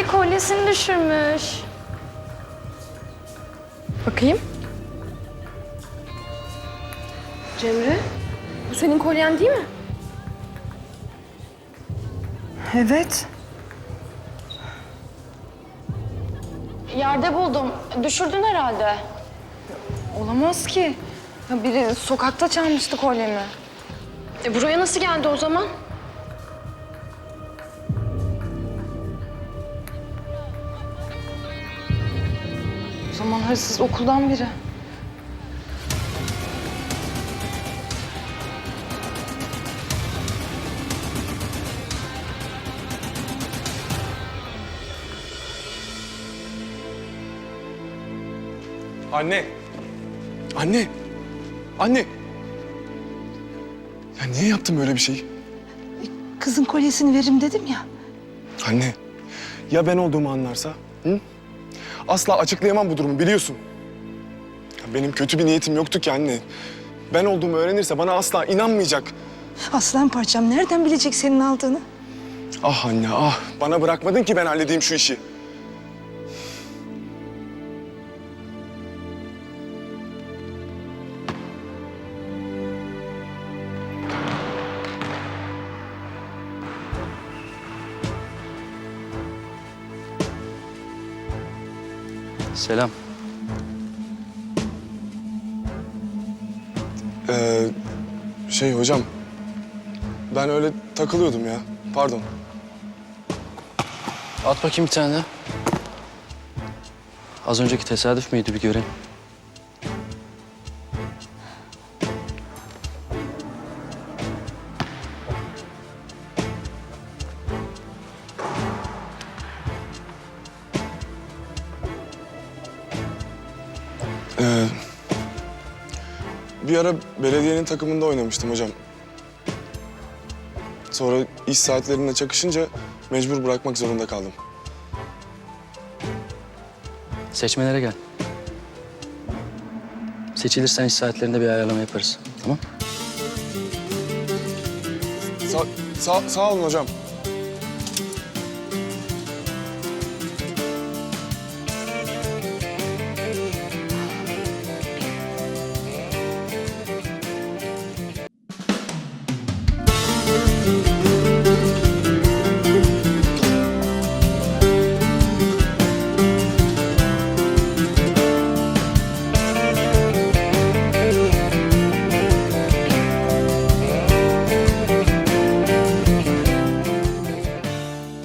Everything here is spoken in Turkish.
Ali kolyesini düşürmüş. Bakayım. Cemre, bu senin kolyen değil mi? Evet. Yerde buldum. Düşürdün herhalde. Olamaz ki. Ya biri sokakta çalmıştı kolyemi. E buraya nasıl geldi o zaman? Zaman hırsız okuldan biri. Anne. Anne. Anne. Ya niye yaptın böyle bir şey? Kızın kolyesini veririm dedim ya. Anne. Ya ben olduğumu anlarsa? Hı? Asla açıklayamam bu durumu biliyorsun. Ya benim kötü bir niyetim yoktu ki anne. Ben olduğumu öğrenirse bana asla inanmayacak. Aslan parçam nereden bilecek senin aldığını? Ah anne ah. Bana bırakmadın ki ben halledeyim şu işi. Selam. Ee, şey hocam. Ben öyle takılıyordum ya. Pardon. At bakayım bir tane. Az önceki tesadüf müydü bir görelim. Ee, bir ara belediyenin takımında oynamıştım hocam. Sonra iş saatlerine çakışınca mecbur bırakmak zorunda kaldım. Seçmelere gel. Seçilirsen iş saatlerinde bir ayarlama yaparız. Tamam? Sa sağ, sağ olun hocam.